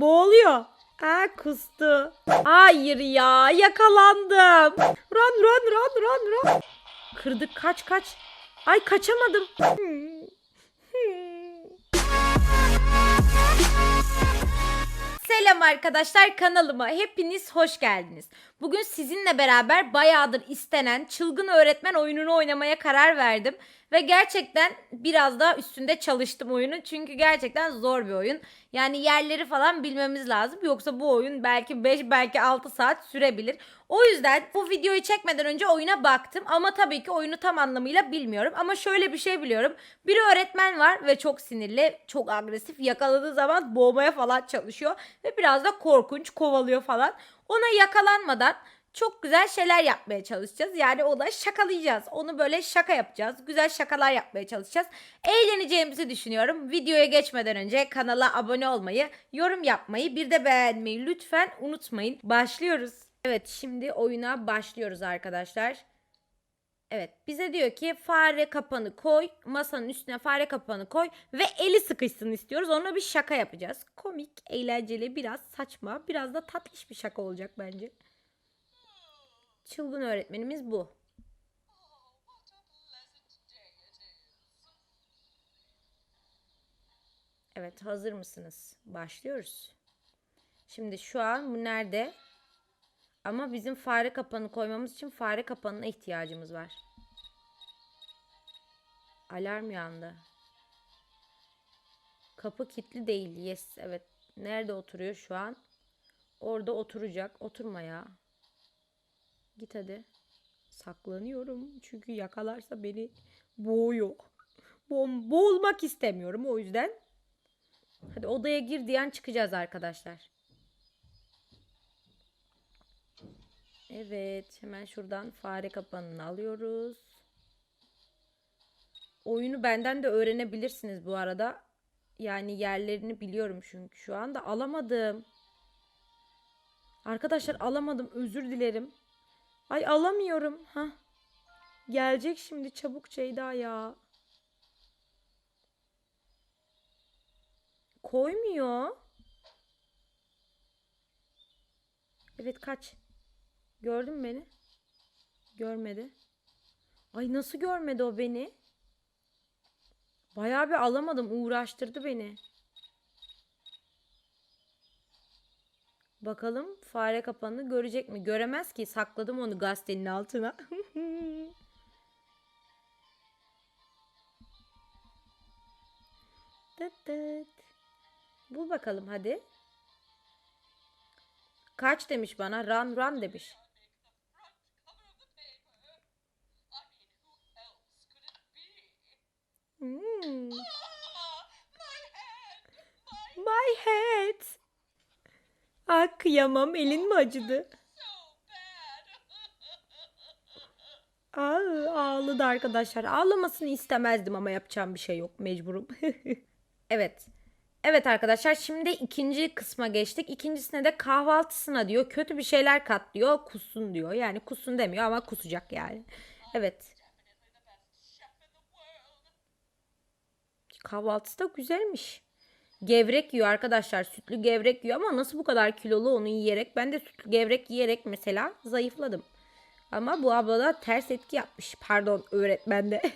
Boğuluyor. Aa kustu. Hayır ya yakalandım. Run run run run run. Kırdık kaç kaç. Ay kaçamadım. Selam arkadaşlar kanalıma hepiniz hoş geldiniz. Bugün sizinle beraber bayağıdır istenen çılgın öğretmen oyununu oynamaya karar verdim. Ve gerçekten biraz daha üstünde çalıştım oyunun. Çünkü gerçekten zor bir oyun. Yani yerleri falan bilmemiz lazım. Yoksa bu oyun belki 5 belki 6 saat sürebilir. O yüzden bu videoyu çekmeden önce oyuna baktım. Ama tabii ki oyunu tam anlamıyla bilmiyorum. Ama şöyle bir şey biliyorum. Bir öğretmen var ve çok sinirli, çok agresif. Yakaladığı zaman boğmaya falan çalışıyor. Ve biraz da korkunç kovalıyor falan. Ona yakalanmadan çok güzel şeyler yapmaya çalışacağız. Yani ona şakalayacağız. Onu böyle şaka yapacağız. Güzel şakalar yapmaya çalışacağız. Eğleneceğimizi düşünüyorum. Videoya geçmeden önce kanala abone olmayı, yorum yapmayı, bir de beğenmeyi lütfen unutmayın. Başlıyoruz. Evet şimdi oyuna başlıyoruz arkadaşlar. Evet bize diyor ki fare kapanı koy masanın üstüne fare kapanı koy ve eli sıkışsın istiyoruz. Onunla bir şaka yapacağız. Komik, eğlenceli, biraz saçma, biraz da tatlış bir şaka olacak bence. Çılgın öğretmenimiz bu. Evet hazır mısınız? Başlıyoruz. Şimdi şu an bu nerede? Ama bizim fare kapanı koymamız için fare kapanına ihtiyacımız var. Alarm yandı. Kapı kilitli değil. Yes, evet. Nerede oturuyor şu an? Orada oturacak. Oturma ya. Git hadi. Saklanıyorum. Çünkü yakalarsa beni boğuyor. Bo boğulmak istemiyorum o yüzden. Hadi odaya gir diyen çıkacağız arkadaşlar. Evet, hemen şuradan fare kapanını alıyoruz. Oyunu benden de öğrenebilirsiniz bu arada. Yani yerlerini biliyorum çünkü şu anda alamadım. Arkadaşlar alamadım. Özür dilerim. Ay alamıyorum. Ha. Gelecek şimdi çabuk Ceyda ya. Koymuyor. Evet kaç. Gördün mü beni? Görmedi. Ay nasıl görmedi o beni? Bayağı bir alamadım. Uğraştırdı beni. Bakalım fare kapanını görecek mi? Göremez ki. Sakladım onu gazetenin altına. Tıt tıt. Bul bakalım hadi. Kaç demiş bana? Run run demiş. Hmm. My head. Ah kıyamam elin mi acıdı? Aa, ağladı arkadaşlar. Ağlamasını istemezdim ama yapacağım bir şey yok mecburum. evet. Evet arkadaşlar şimdi ikinci kısma geçtik. İkincisine de kahvaltısına diyor kötü bir şeyler kat diyor kussun diyor. Yani kussun demiyor ama kusacak yani. Evet. Kahvaltısı da güzelmiş. Gevrek yiyor arkadaşlar. Sütlü gevrek yiyor ama nasıl bu kadar kilolu onu yiyerek. Ben de sütlü gevrek yiyerek mesela zayıfladım. Ama bu abla da ters etki yapmış. Pardon öğretmen de.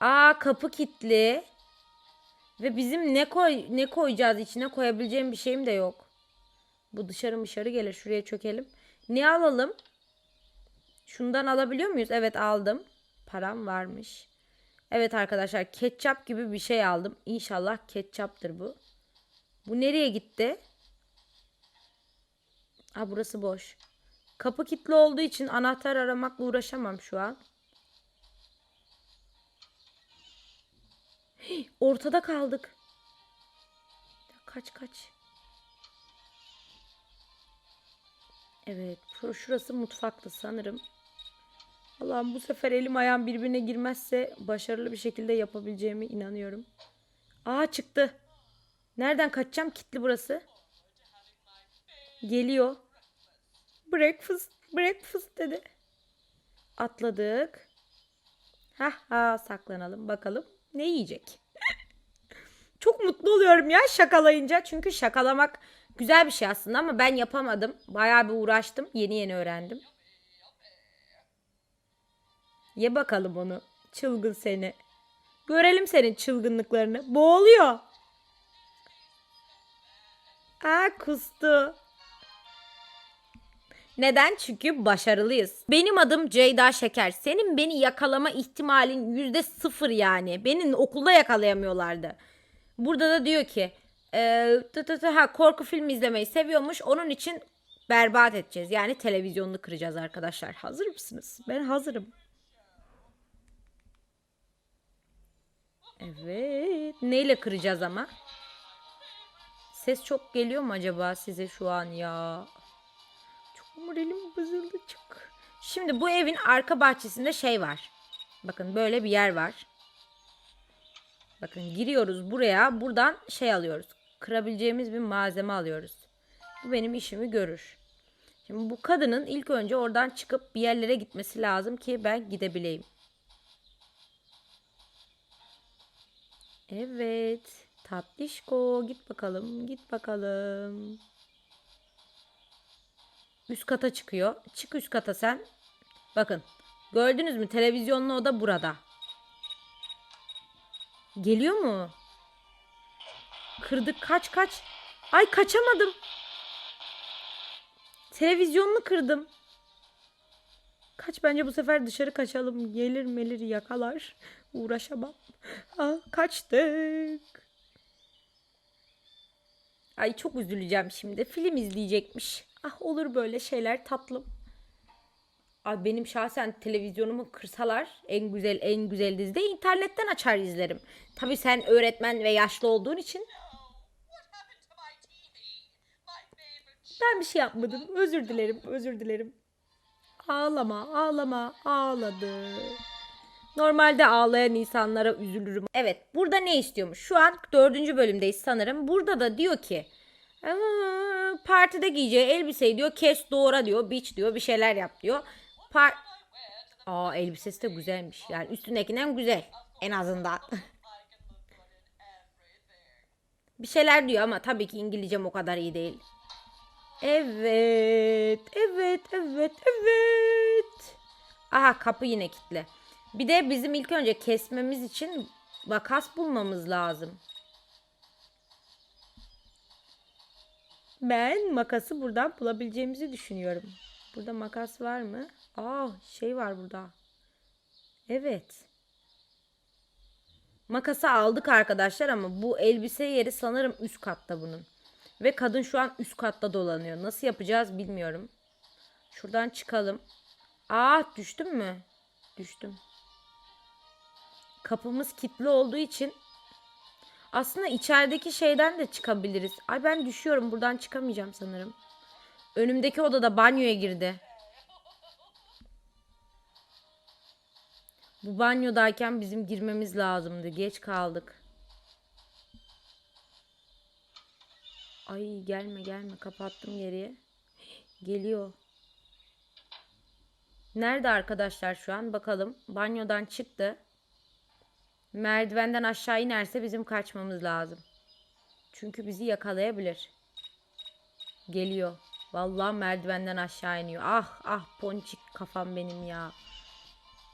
Aa kapı kilitli. Ve bizim ne koy ne koyacağız içine koyabileceğim bir şeyim de yok. Bu dışarı dışarı gelir. Şuraya çökelim. Ne alalım? Şundan alabiliyor muyuz? Evet aldım. Param varmış. Evet arkadaşlar ketçap gibi bir şey aldım. İnşallah ketçaptır bu. Bu nereye gitti? Ha burası boş. Kapı kilitli olduğu için anahtar aramakla uğraşamam şu an. Hii, ortada kaldık. Kaç kaç. Evet şurası mutfaktı sanırım. Allah'ım bu sefer elim ayağım birbirine girmezse başarılı bir şekilde yapabileceğime inanıyorum. Aa çıktı. Nereden kaçacağım? Kitli burası. Geliyor. Breakfast, breakfast dedi. Atladık. Ha ha saklanalım bakalım ne yiyecek. Çok mutlu oluyorum ya şakalayınca. Çünkü şakalamak güzel bir şey aslında ama ben yapamadım. Bayağı bir uğraştım. Yeni yeni öğrendim. Ye bakalım onu. Çılgın seni. Görelim senin çılgınlıklarını. Boğuluyor. Aa kustu. Neden? Çünkü başarılıyız. Benim adım Ceyda Şeker. Senin beni yakalama ihtimalin yüzde sıfır yani. Beni okulda yakalayamıyorlardı. Burada da diyor ki e, tı tı tı, ha, korku filmi izlemeyi seviyormuş. Onun için berbat edeceğiz. Yani televizyonunu kıracağız arkadaşlar. Hazır mısınız? Ben hazırım. Evet. Neyle kıracağız ama? Ses çok geliyor mu acaba size şu an ya? Çok moralim bozuldu çok. Şimdi bu evin arka bahçesinde şey var. Bakın böyle bir yer var. Bakın giriyoruz buraya. Buradan şey alıyoruz. Kırabileceğimiz bir malzeme alıyoruz. Bu benim işimi görür. Şimdi bu kadının ilk önce oradan çıkıp bir yerlere gitmesi lazım ki ben gidebileyim. Evet. Tatlışko git bakalım. Git bakalım. Üst kata çıkıyor. Çık üst kata sen. Bakın. Gördünüz mü? Televizyonlu oda burada. Geliyor mu? Kırdık. Kaç kaç. Ay kaçamadım. Televizyonunu kırdım. Kaç bence bu sefer dışarı kaçalım. Gelir melir yakalar. Uğraşamam. Ah, kaçtık. Ay çok üzüleceğim şimdi. Film izleyecekmiş. Ah olur böyle şeyler tatlım. Ay benim şahsen televizyonumu kırsalar en güzel en güzel dizide internetten açar izlerim. Tabii sen öğretmen ve yaşlı olduğun için ben bir şey yapmadım. Özür dilerim, özür dilerim. Ağlama, ağlama, ağladı. Normalde ağlayan insanlara üzülürüm. Evet, burada ne istiyormuş? Şu an dördüncü bölümdeyiz sanırım. Burada da diyor ki "Aa, partide giyeceği elbiseyi diyor kes doğra diyor biç diyor bir şeyler yap diyor. Par Aa elbisesi de güzelmiş. Yani üstündekinden güzel en azından. Bir şeyler diyor ama tabii ki İngilizcem o kadar iyi değil. Evet, evet, evet, evet. Aha kapı yine kilitli. Bir de bizim ilk önce kesmemiz için makas bulmamız lazım. Ben makası buradan bulabileceğimizi düşünüyorum. Burada makas var mı? Aa şey var burada. Evet. Makası aldık arkadaşlar ama bu elbise yeri sanırım üst katta bunun. Ve kadın şu an üst katta dolanıyor. Nasıl yapacağız bilmiyorum. Şuradan çıkalım. Aa düştüm mü? Düştüm. Kapımız kilitli olduğu için aslında içerideki şeyden de çıkabiliriz. Ay ben düşüyorum. Buradan çıkamayacağım sanırım. Önümdeki odada banyoya girdi. Bu banyodayken bizim girmemiz lazımdı. Geç kaldık. Ay gelme gelme kapattım geriye. Geliyor. Nerede arkadaşlar şu an? Bakalım. Banyodan çıktı. Merdivenden aşağı inerse bizim kaçmamız lazım. Çünkü bizi yakalayabilir. Geliyor. Vallahi merdivenden aşağı iniyor. Ah ah ponçik kafam benim ya.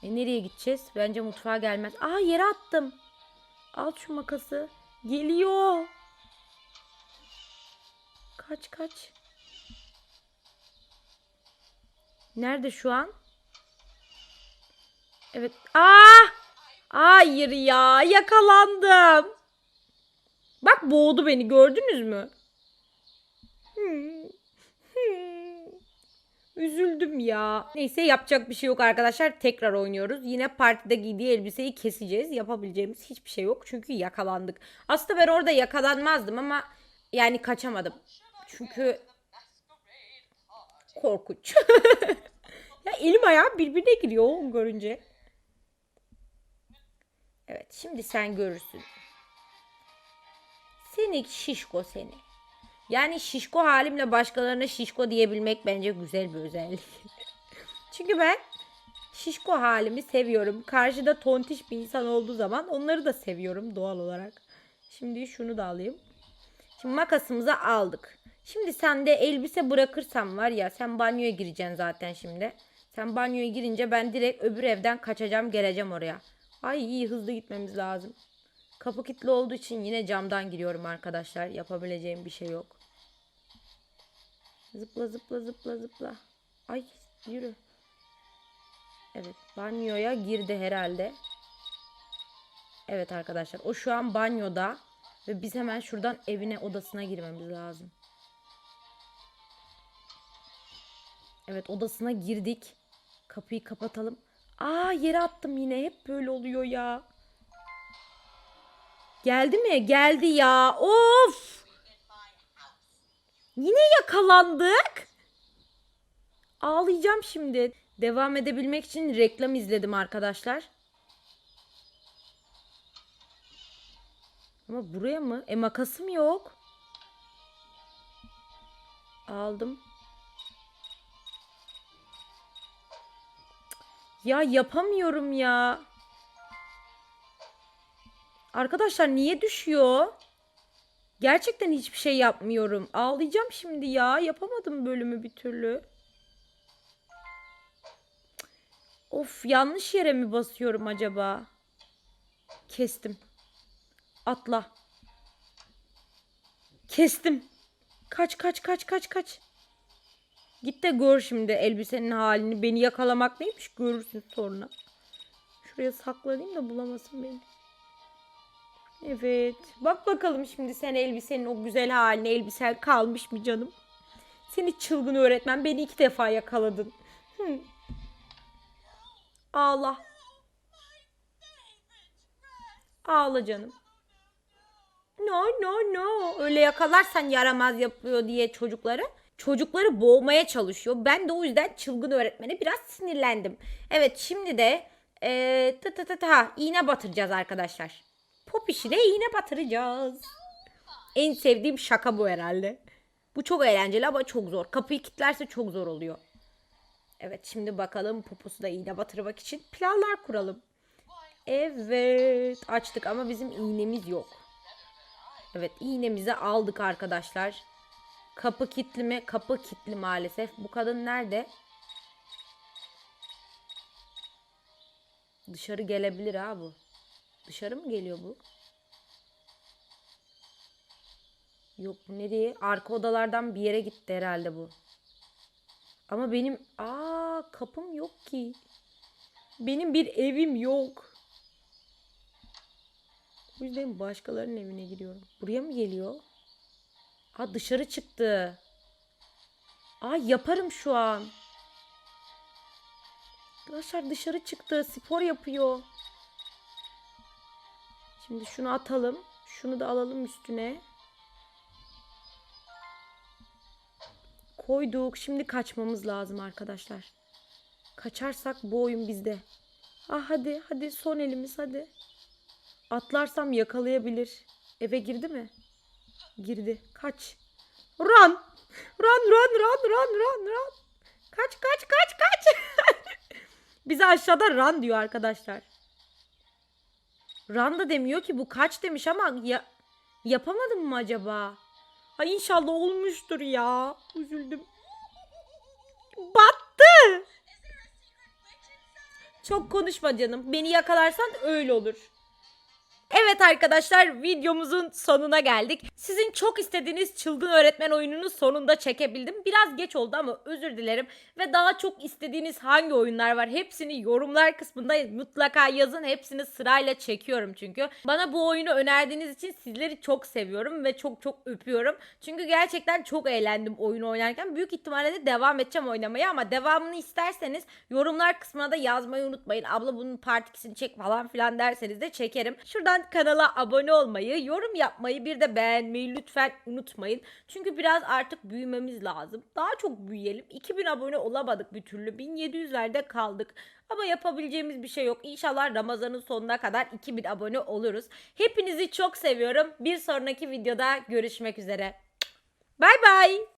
E nereye gideceğiz? Bence mutfağa gelmez. Aa yere attım. Al şu makası. Geliyor. Kaç kaç. Nerede şu an? Evet. Aa! Hayır ya, yakalandım. Bak boğdu beni, gördünüz mü? Hmm. Hmm. Üzüldüm ya. Neyse yapacak bir şey yok arkadaşlar. Tekrar oynuyoruz. Yine partide giydiği elbiseyi keseceğiz. Yapabileceğimiz hiçbir şey yok. Çünkü yakalandık. Aslında ben orada yakalanmazdım ama yani kaçamadım. Çünkü korkunç. ya elim ayağım birbirine giriyor onu görünce. Evet şimdi sen görürsün. Seni şişko seni. Yani şişko halimle başkalarına şişko diyebilmek bence güzel bir özellik. Çünkü ben şişko halimi seviyorum. Karşıda tontiş bir insan olduğu zaman onları da seviyorum doğal olarak. Şimdi şunu da alayım. Şimdi makasımızı aldık. Şimdi sen de elbise bırakırsam var ya sen banyoya gireceksin zaten şimdi. Sen banyoya girince ben direkt öbür evden kaçacağım geleceğim oraya. Ay iyi hızlı gitmemiz lazım. Kapı kilitli olduğu için yine camdan giriyorum arkadaşlar. Yapabileceğim bir şey yok. Zıpla zıpla zıpla zıpla. Ay yürü. Evet banyoya girdi herhalde. Evet arkadaşlar o şu an banyoda ve biz hemen şuradan evine odasına girmemiz lazım. Evet odasına girdik. Kapıyı kapatalım. Aa yere attım yine hep böyle oluyor ya. Geldi mi? Geldi ya. Of! Yine yakalandık. Ağlayacağım şimdi. Devam edebilmek için reklam izledim arkadaşlar. Ama buraya mı? E makasım yok. Aldım. Ya yapamıyorum ya. Arkadaşlar niye düşüyor? Gerçekten hiçbir şey yapmıyorum. Ağlayacağım şimdi ya. Yapamadım bölümü bir türlü. Of yanlış yere mi basıyorum acaba? Kestim. Atla. Kestim. Kaç kaç kaç kaç kaç. Git de gör şimdi elbisenin halini. Beni yakalamak neymiş görürsün sonra. Şuraya saklanayım da bulamasın beni. Evet. Bak bakalım şimdi sen elbisenin o güzel haline. Elbisen kalmış mı canım? Seni çılgın öğretmen. Beni iki defa yakaladın. Hı. Ağla. Ağla canım. No no no. Öyle yakalarsan yaramaz yapıyor diye çocukları. Çocukları boğmaya çalışıyor. Ben de o yüzden çılgın öğretmene biraz sinirlendim. Evet şimdi de eee tı tı tı tı ha, iğne batıracağız arkadaşlar. Pop işine iğne batıracağız. En sevdiğim şaka bu herhalde. Bu çok eğlenceli ama çok zor. Kapıyı kilitlerse çok zor oluyor. Evet şimdi bakalım poposu da iğne batırmak için planlar kuralım. Evet açtık ama bizim iğnemiz yok. Evet iğnemizi aldık arkadaşlar. Kapı kilitli mi? Kapı kilitli maalesef. Bu kadın nerede? Dışarı gelebilir ha bu. Dışarı mı geliyor bu? Yok bu nereye? Arka odalardan bir yere gitti herhalde bu. Ama benim aa kapım yok ki. Benim bir evim yok. O yüzden başkalarının evine giriyorum. Buraya mı geliyor? Aa dışarı çıktı. Aa yaparım şu an. Arkadaşlar dışarı çıktı. Spor yapıyor. Şimdi şunu atalım. Şunu da alalım üstüne. Koyduk. Şimdi kaçmamız lazım arkadaşlar. Kaçarsak bu oyun bizde. Ah hadi hadi son elimiz hadi. Atlarsam yakalayabilir. Eve girdi mi? Girdi. Kaç. Run. Run run run run run run. Kaç kaç kaç kaç. Bize aşağıda run diyor arkadaşlar. Run da demiyor ki bu kaç demiş ama ya yapamadım mı acaba? Ay inşallah olmuştur ya. Üzüldüm. Battı. Çok konuşma canım. Beni yakalarsan öyle olur. Evet arkadaşlar videomuzun sonuna geldik. Sizin çok istediğiniz çılgın öğretmen oyununu sonunda çekebildim. Biraz geç oldu ama özür dilerim. Ve daha çok istediğiniz hangi oyunlar var hepsini yorumlar kısmında mutlaka yazın. Hepsini sırayla çekiyorum çünkü. Bana bu oyunu önerdiğiniz için sizleri çok seviyorum ve çok çok öpüyorum. Çünkü gerçekten çok eğlendim oyunu oynarken. Büyük ihtimalle de devam edeceğim oynamaya ama devamını isterseniz yorumlar kısmına da yazmayı unutmayın. Abla bunun part 2'sini çek falan filan derseniz de çekerim. Şuradan kanala abone olmayı, yorum yapmayı, bir de beğenmeyi lütfen unutmayın. Çünkü biraz artık büyümemiz lazım. Daha çok büyüyelim. 2000 abone olamadık bir türlü. 1700'lerde kaldık. Ama yapabileceğimiz bir şey yok. İnşallah Ramazan'ın sonuna kadar 2000 abone oluruz. Hepinizi çok seviyorum. Bir sonraki videoda görüşmek üzere. Bay bay.